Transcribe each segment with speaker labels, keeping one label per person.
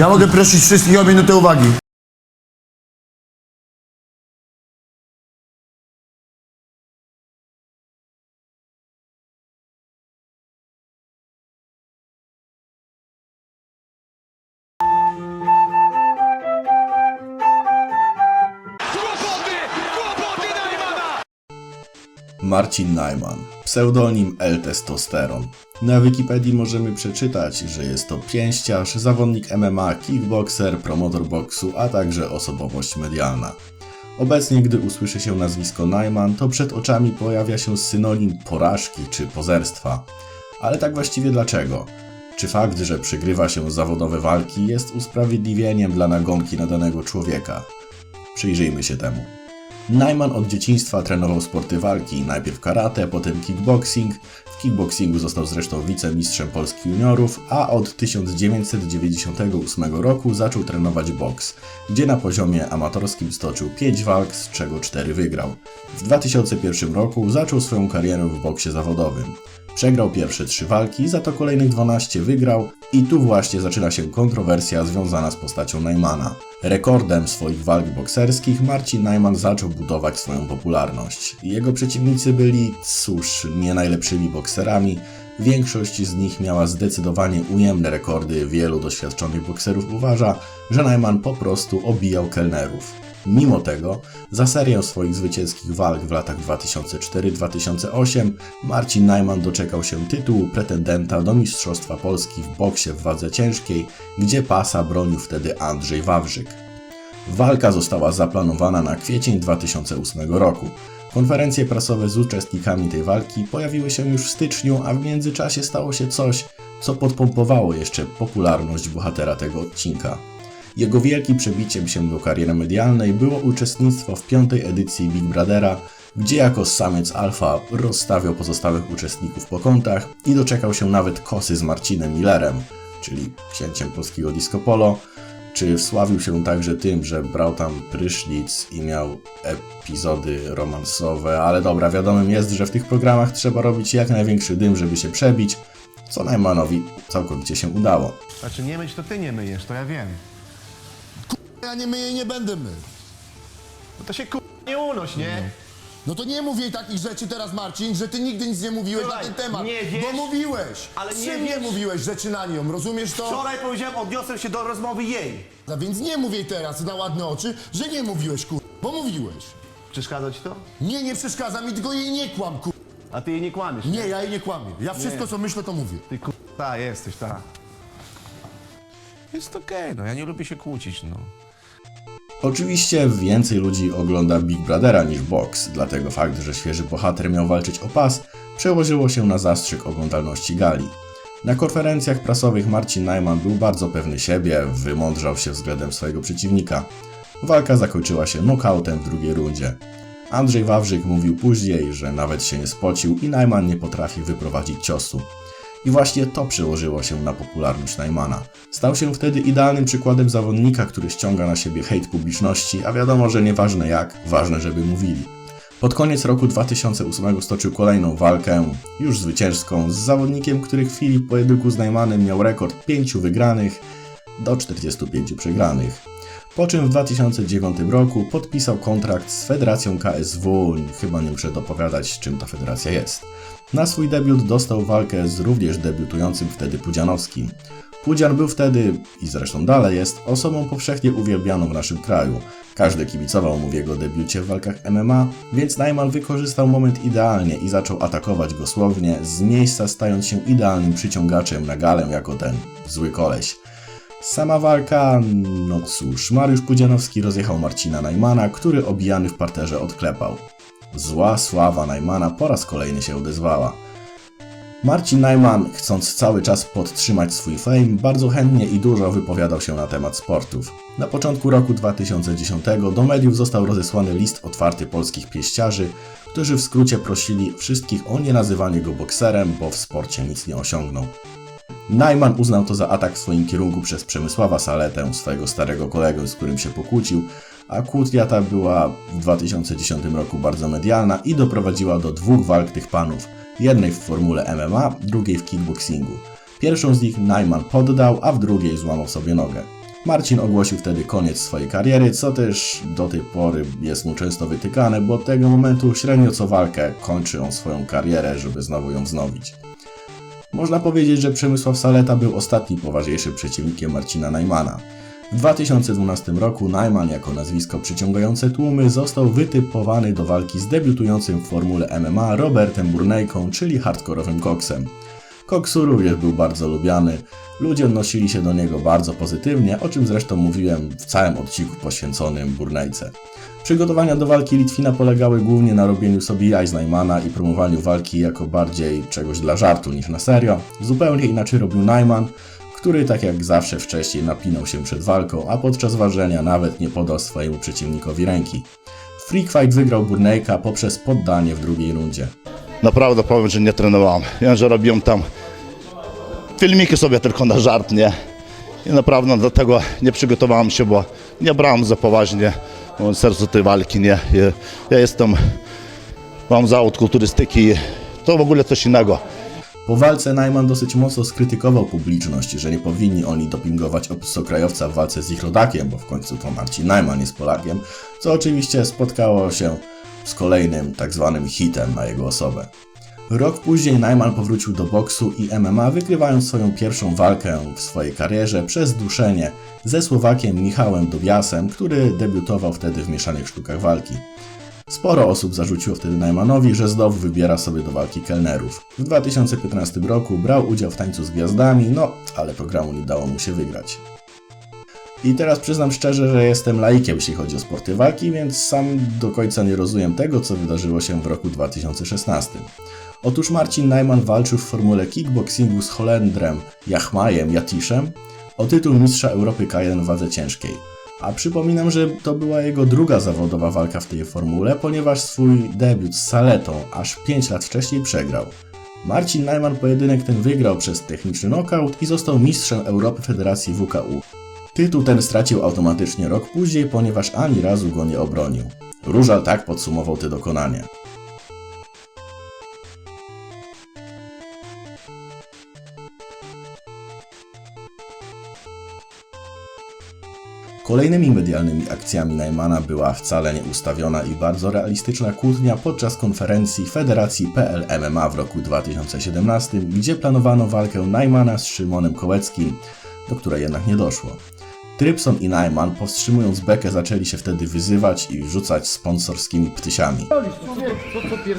Speaker 1: Ja mogę prosić wszystkich o minutę uwagi?
Speaker 2: Marcin Najman, pseudonim L Testosteron. Na Wikipedii możemy przeczytać, że jest to pięściarz, zawodnik MMA, kickboxer, promotor boksu, a także osobowość medialna. Obecnie, gdy usłyszy się nazwisko Najman, to przed oczami pojawia się synonim porażki czy pozerstwa. Ale tak właściwie dlaczego? Czy fakt, że przygrywa się zawodowe walki jest usprawiedliwieniem dla nagonki na danego człowieka? Przyjrzyjmy się temu. Najman od dzieciństwa trenował sporty walki, najpierw karate, potem kickboxing. W kickboxingu został zresztą wicemistrzem Polski juniorów, a od 1998 roku zaczął trenować boks, gdzie na poziomie amatorskim stoczył 5 walk, z czego 4 wygrał. W 2001 roku zaczął swoją karierę w boksie zawodowym. Przegrał pierwsze trzy walki, za to kolejnych 12 wygrał i tu właśnie zaczyna się kontrowersja związana z postacią Najmana. Rekordem swoich walk bokserskich Marcin Najman zaczął budować swoją popularność. Jego przeciwnicy byli, cóż, nie najlepszymi bokserami, większość z nich miała zdecydowanie ujemne rekordy, wielu doświadczonych bokserów uważa, że Najman po prostu obijał kelnerów. Mimo tego, za serię swoich zwycięskich walk w latach 2004-2008 Marcin Najman doczekał się tytułu pretendenta do Mistrzostwa Polski w boksie w wadze ciężkiej, gdzie pasa bronił wtedy Andrzej Wawrzyk. Walka została zaplanowana na kwiecień 2008 roku. Konferencje prasowe z uczestnikami tej walki pojawiły się już w styczniu, a w międzyczasie stało się coś, co podpompowało jeszcze popularność bohatera tego odcinka. Jego wielkim przebiciem się do kariery medialnej było uczestnictwo w piątej edycji Big Brothera, gdzie jako samiec alfa rozstawiał pozostałych uczestników po kątach i doczekał się nawet kosy z Marcinem Millerem, czyli księciem polskiego disco polo, czy wsławił się także tym, że brał tam prysznic i miał epizody romansowe, ale dobra, wiadomym jest, że w tych programach trzeba robić jak największy dym, żeby się przebić, co Najmanowi całkowicie się udało.
Speaker 3: Znaczy nie myć to ty nie myjesz, to ja wiem.
Speaker 4: Ja nie myję i nie będę mył.
Speaker 3: No to się ku... nie unoś, nie?
Speaker 4: No to nie mów jej takich rzeczy teraz, Marcin, że ty nigdy nic nie mówiłeś
Speaker 3: Słuchaj,
Speaker 4: na ten temat.
Speaker 3: nie wiesz,
Speaker 4: bo mówiłeś.
Speaker 3: ale nie
Speaker 4: Czym nie
Speaker 3: wiesz-
Speaker 4: mówiłeś rzeczy na nią, rozumiesz to?
Speaker 3: Wczoraj powiedziałem, odniosłem się do rozmowy jej.
Speaker 4: A więc nie mów jej teraz na ładne oczy, że nie mówiłeś, kur... Bo mówiłeś.
Speaker 3: Przeszkadza ci to?
Speaker 4: Nie, nie przeszkadza mi, tylko jej nie kłam, kur...
Speaker 3: A ty jej nie kłamiesz.
Speaker 4: Nie, ja jej nie kłamię. Ja wszystko, co myślę, to mówię.
Speaker 3: Ty ku... Ta, jesteś, ta.
Speaker 5: Jest okej, no ja nie lubię się kłócić, no.
Speaker 2: Oczywiście więcej ludzi ogląda Big Brothera niż boks, dlatego fakt, że świeży bohater miał walczyć o pas, przełożyło się na zastrzyk oglądalności gali. Na konferencjach prasowych Marcin Najman był bardzo pewny siebie, wymądrzał się względem swojego przeciwnika. Walka zakończyła się nokautem w drugiej rundzie. Andrzej Wawrzyk mówił później, że nawet się nie spocił i Najman nie potrafi wyprowadzić ciosu. I właśnie to przełożyło się na popularność Najmana. Stał się wtedy idealnym przykładem zawodnika, który ściąga na siebie hejt publiczności, a wiadomo, że nieważne jak, ważne, żeby mówili. Pod koniec roku 2008 stoczył kolejną walkę, już zwycięską, z zawodnikiem, który w chwili pojedynku z Najmanem miał rekord 5 wygranych do 45 przegranych. Po czym w 2009 roku podpisał kontrakt z Federacją KSW, chyba nie muszę dopowiadać czym ta federacja jest. Na swój debiut dostał walkę z również debiutującym wtedy Pudzianowskim. Pudzian był wtedy, i zresztą dalej jest, osobą powszechnie uwielbianą w naszym kraju. Każdy kibicował mu w jego debiucie w walkach MMA, więc Najman wykorzystał moment idealnie i zaczął atakować go słownie, z miejsca stając się idealnym przyciągaczem na galę jako ten zły koleś. Sama walka, no cóż, Mariusz Pudzianowski rozjechał Marcina Najmana, który obijany w parterze odklepał. Zła sława Najmana po raz kolejny się odezwała. Marcin Najman, chcąc cały czas podtrzymać swój fame, bardzo chętnie i dużo wypowiadał się na temat sportów. Na początku roku 2010 do mediów został rozesłany list otwarty polskich pieściarzy, którzy w skrócie prosili wszystkich o nie nazywanie go bokserem, bo w sporcie nic nie osiągnął. Najman uznał to za atak w swoim kierunku przez Przemysława Saletę, swojego starego kolegę, z którym się pokłócił, a kłótnia ta była w 2010 roku bardzo medialna i doprowadziła do dwóch walk tych panów, jednej w formule MMA, drugiej w kickboxingu. Pierwszą z nich Najman poddał, a w drugiej złamał sobie nogę. Marcin ogłosił wtedy koniec swojej kariery, co też do tej pory jest mu często wytykane, bo od tego momentu średnio co walkę kończy on swoją karierę, żeby znowu ją wznowić. Można powiedzieć, że Przemysław Saleta był ostatnim poważniejszym przeciwnikiem Marcina Najmana. W 2012 roku Najman jako nazwisko przyciągające tłumy został wytypowany do walki z debiutującym w formule MMA Robertem Burnejką, czyli hardkorowym koksem. Koksu również był bardzo lubiany, ludzie odnosili się do niego bardzo pozytywnie, o czym zresztą mówiłem w całym odcinku poświęconym Burnejce. Przygotowania do walki Litwina polegały głównie na robieniu sobie jaj z Najmana i promowaniu walki jako bardziej czegoś dla żartu niż na serio. Zupełnie inaczej robił Najman, który tak jak zawsze wcześniej napinał się przed walką, a podczas ważenia nawet nie podał swojemu przeciwnikowi ręki. Freak Fight wygrał Burnejka poprzez poddanie w drugiej rundzie.
Speaker 6: Naprawdę powiem, że nie trenowałem. Ja, że robiłem tam filmiki sobie tylko na żart, nie? I naprawdę do tego nie przygotowałem się, bo nie brałem za poważnie sercu tej walki, nie? Ja jestem, mam zawód kulturystyki, to w ogóle coś innego.
Speaker 2: Po walce Najman dosyć mocno skrytykował publiczność, że nie powinni oni dopingować obcokrajowca w walce z ich rodakiem, bo w końcu to Marcin Najman jest Polakiem, co oczywiście spotkało się z kolejnym tak zwanym hitem na jego osobę. Rok później Najman powrócił do boksu i MMA, wygrywając swoją pierwszą walkę w swojej karierze przez duszenie ze Słowakiem Michałem Dobiasem, który debiutował wtedy w mieszanych sztukach walki. Sporo osób zarzuciło wtedy Najmanowi, że znowu wybiera sobie do walki kelnerów. W 2015 roku brał udział w tańcu z gwiazdami, no ale programu nie dało mu się wygrać. I teraz przyznam szczerze, że jestem laikiem, jeśli chodzi o sporty walki, więc sam do końca nie rozumiem tego, co wydarzyło się w roku 2016. Otóż Marcin Najman walczył w formule kickboxingu z Holendrem Jachmajem Jatiszem o tytuł mistrza Europy K1 w wadze ciężkiej. A przypominam, że to była jego druga zawodowa walka w tej formule, ponieważ swój debiut z Saletą aż 5 lat wcześniej przegrał. Marcin Najman pojedynek ten wygrał przez techniczny knockout i został mistrzem Europy Federacji WKU. Tytuł ten stracił automatycznie rok później, ponieważ ani razu go nie obronił. Różal tak podsumował te dokonania. Kolejnymi medialnymi akcjami Najmana była wcale nie ustawiona i bardzo realistyczna kłótnia podczas konferencji Federacji PL MMA w roku 2017, gdzie planowano walkę Najmana z Szymonem Kołeckim, do której jednak nie doszło. Trypson i Najman, powstrzymując bekę, zaczęli się wtedy wyzywać i rzucać sponsorskimi ptysiami.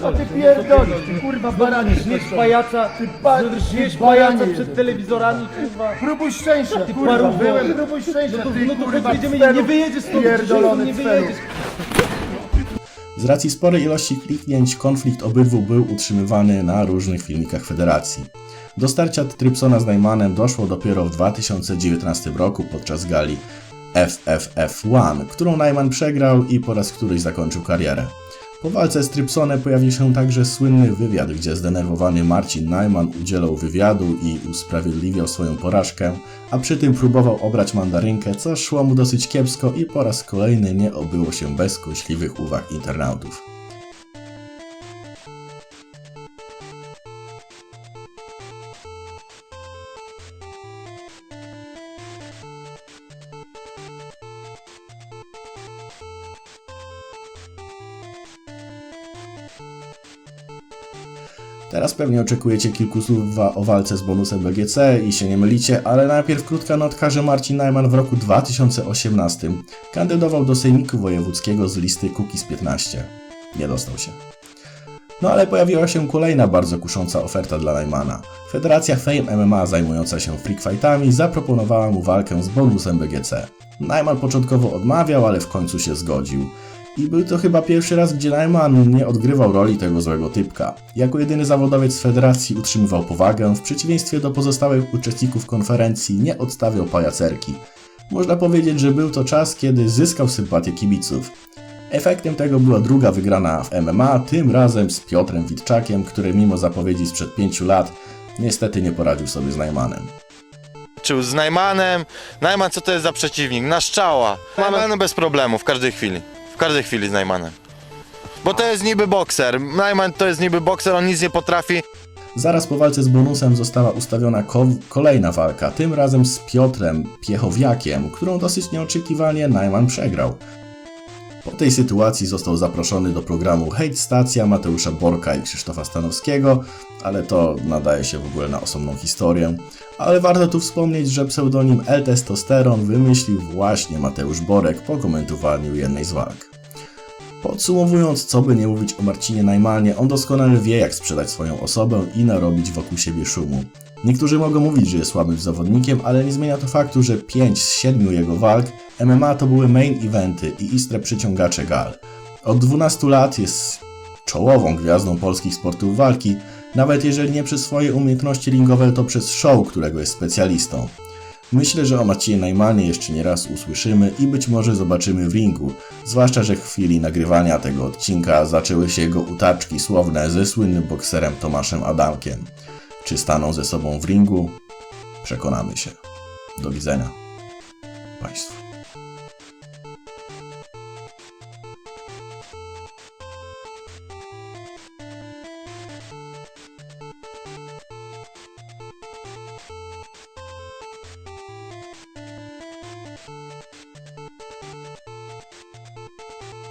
Speaker 7: Co ty pierdolisz, ty kurwa baranie, śmiesz pajaca, ty pa, śmiesz pajaca przed telewizorami, kurwa.
Speaker 4: Próbuj szczęścia,
Speaker 7: Ty
Speaker 4: kurwa,
Speaker 7: paru
Speaker 4: byłem, próbuj szczęścia,
Speaker 7: No to,
Speaker 4: ty
Speaker 7: no to
Speaker 4: kurwa,
Speaker 7: nie wyjedziesz stąd,
Speaker 4: pierdolony
Speaker 7: nie wyjedziesz.
Speaker 2: Z racji sporej ilości kliknięć, konflikt obydwu był utrzymywany na różnych filmikach federacji. Do starcia Trypsona z Najmanem doszło dopiero w 2019 roku podczas gali FFF1, którą Najman przegrał i po raz któryś zakończył karierę. Po walce z Trypsonem pojawił się także słynny wywiad, gdzie zdenerwowany Marcin Najman udzielał wywiadu i usprawiedliwiał swoją porażkę, a przy tym próbował obrać mandarynkę, co szło mu dosyć kiepsko i po raz kolejny nie obyło się bez kąśliwych uwag internautów. Teraz pewnie oczekujecie kilku słów o walce z bonusem BGC i się nie mylicie, ale najpierw krótka notka, że Marcin Najman w roku 2018 kandydował do Sejmiku Wojewódzkiego z listy Kukiz 15. Nie dostał się. No ale pojawiła się kolejna bardzo kusząca oferta dla Najmana. Federacja Fame MMA zajmująca się freak fightami zaproponowała mu walkę z bonusem BGC. Najman początkowo odmawiał, ale w końcu się zgodził. I był to chyba pierwszy raz, gdzie Najman nie odgrywał roli tego złego typka. Jako jedyny zawodowiec z federacji utrzymywał powagę, w przeciwieństwie do pozostałych uczestników konferencji nie odstawiał pajacerki. Można powiedzieć, że był to czas, kiedy zyskał sympatię kibiców. Efektem tego była druga wygrana w MMA, tym razem z Piotrem Witczakiem, który mimo zapowiedzi sprzed pięciu lat niestety nie poradził sobie z Najmanem.
Speaker 8: walczył z Najmanem. Najman co to jest za przeciwnik? Nasz czała. Najman bez problemu w każdej chwili. Każdej chwili z Najmanem. Bo to jest niby bokser. Najman to jest niby bokser, on nic nie potrafi.
Speaker 2: Zaraz po walce z bonusem została ustawiona ko- kolejna walka, tym razem z Piotrem Piechowiakiem, którą dosyć nieoczekiwanie Najman przegrał. Po tej sytuacji został zaproszony do programu Hate Stacja Mateusza Borka i Krzysztofa Stanowskiego, ale to nadaje się w ogóle na osobną historię. Ale warto tu wspomnieć, że pseudonim L-Testosteron wymyślił właśnie Mateusz Borek po komentowaniu jednej z walk. Podsumowując, co by nie mówić o Marcinie Najmanie, on doskonale wie jak sprzedać swoją osobę i narobić wokół siebie szumu. Niektórzy mogą mówić, że jest słabym zawodnikiem, ale nie zmienia to faktu, że 5 z 7 jego walk MMA to były main eventy i istre przyciągacze gal. Od 12 lat jest czołową gwiazdą polskich sportów walki, nawet jeżeli nie przez swoje umiejętności ringowe, to przez show, którego jest specjalistą. Myślę, że o Macieju Najmanie jeszcze nie raz usłyszymy i być może zobaczymy w ringu, zwłaszcza, że w chwili nagrywania tego odcinka zaczęły się jego utaczki słowne ze słynnym bokserem Tomaszem Adamkiem. Czy staną ze sobą w ringu? Przekonamy się. Do widzenia. Państwu.